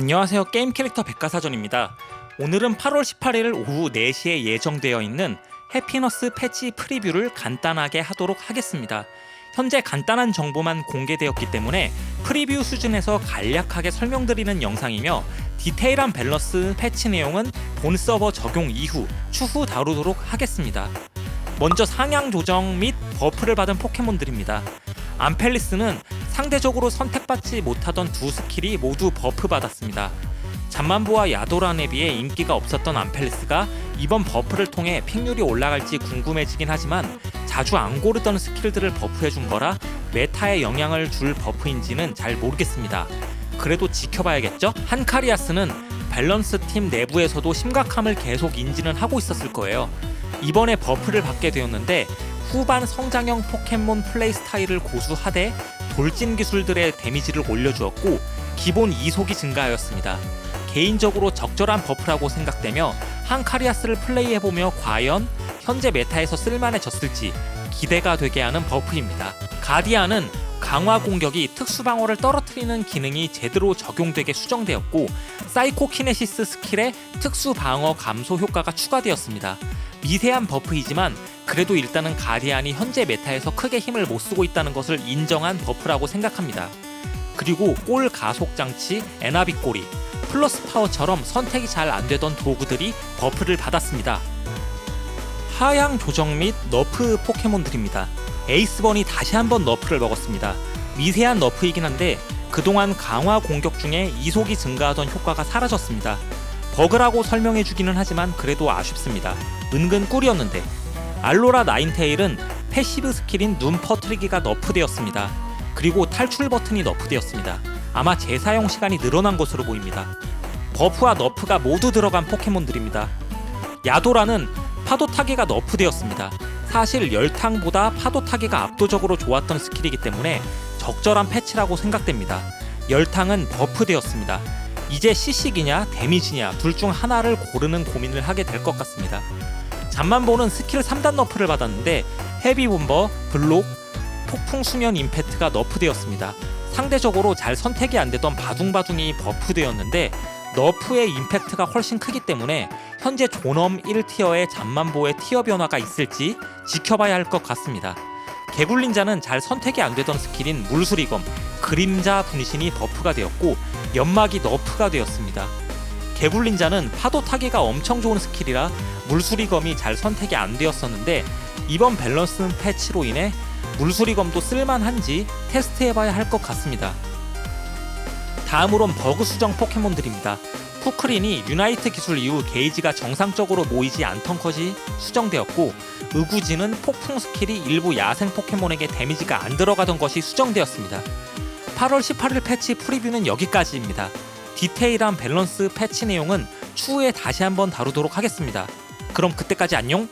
안녕하세요. 게임 캐릭터 백과사전입니다. 오늘은 8월 18일 오후 4시에 예정되어 있는 해피너스 패치 프리뷰를 간단하게 하도록 하겠습니다. 현재 간단한 정보만 공개되었기 때문에 프리뷰 수준에서 간략하게 설명드리는 영상이며 디테일한 밸런스 패치 내용은 본 서버 적용 이후 추후 다루도록 하겠습니다. 먼저 상향 조정 및 버프를 받은 포켓몬들입니다. 암펠리스는 상대적으로 선택받지 못하던 두 스킬이 모두 버프 받았습니다. 잠만보와 야도란에 비해 인기가 없었던 암펠리스가 이번 버프를 통해 픽률이 올라갈지 궁금해지긴 하지만 자주 안 고르던 스킬들을 버프해준 거라 메타에 영향을 줄 버프인지는 잘 모르겠습니다. 그래도 지켜봐야겠죠? 한카리아스는 밸런스 팀 내부에서도 심각함을 계속 인지는 하고 있었을 거예요. 이번에 버프를 받게 되었는데 후반 성장형 포켓몬 플레이 스타일을 고수하되 돌진 기술들의 데미지를 올려주었고 기본 이속이 증가하였습니다. 개인적으로 적절한 버프라고 생각되며 한카리아스를 플레이해보며 과연 현재 메타에서 쓸만해졌을지 기대가 되게 하는 버프입니다. 가디안은 강화 공격이 특수 방어를 떨어뜨리는 기능이 제대로 적용되게 수정되었고 사이코키네시스 스킬에 특수 방어 감소 효과가 추가되었습니다. 미세한 버프이지만 그래도 일단은 가디안이 현재 메타에서 크게 힘을 못 쓰고 있다는 것을 인정한 버프라고 생각합니다. 그리고 골 가속 장치, 에나비 꼬리, 플러스 파워처럼 선택이 잘 안 되던 도구들이 버프를 받았습니다. 하향 조정 및 너프 포켓몬들입니다. 에이스번이 다시 한번 너프를 먹었습니다. 미세한 너프이긴 한데 그동안 강화 공격 중에 이속이 증가하던 효과가 사라졌습니다. 버그라고 설명해 주기는 하지만 그래도 아쉽습니다. 은근 꿀이었는데 알로라 나인테일은 패시브 스킬인 눈 퍼트리기가 너프되었습니다. 그리고 탈출 버튼이 너프되었습니다. 아마 재사용 시간이 늘어난 것으로 보입니다. 버프와 너프가 모두 들어간 포켓몬들입니다. 야도라는 파도 타기가 너프되었습니다. 사실 열탕보다 파도 타기가 압도적으로 좋았던 스킬이기 때문에 적절한 패치라고 생각됩니다. 열탕은 버프되었습니다. 이제 CC기냐 데미지냐 둘 중 하나를 고르는 고민을 하게 될 것 같습니다. 잠만 보는 스킬 3단 너프를 받았는데 헤비 본버, 블록, 폭풍 수면 임팩트가 너프되었습니다. 상대적으로 잘 선택이 안 되던 바둥바둥이 버프되었는데 너프의 임팩트가 훨씬 크기 때문에 현재 존엄 1티어의 잠만보의 티어 변화가 있을지 지켜봐야 할 것 같습니다. 개굴린자는 잘 선택이 안 되던 스킬인 물수리검, 그림자 분신이 버프가 되었고 연막이 너프가 되었습니다. 개굴린자는 파도 타기가 엄청 좋은 스킬이라 물수리검이 잘 선택이 안 되었었는데 이번 밸런스 패치로 인해 물수리검도 쓸만한지 테스트해봐야 할 것 같습니다. 다음으론 버그 수정 포켓몬들입니다. 푸크린이 유나이트 기술 이후 게이지가 정상적으로 모이지 않던 컷이 수정되었고 의구지는 폭풍 스킬이 일부 야생 포켓몬에게 데미지가 안 들어가던 것이 수정되었습니다. 8월 18일 패치 프리뷰는 여기까지입니다. 디테일한 밸런스 패치 내용은 추후에 다시 한번 다루도록 하겠습니다. 그럼 그때까지 안녕!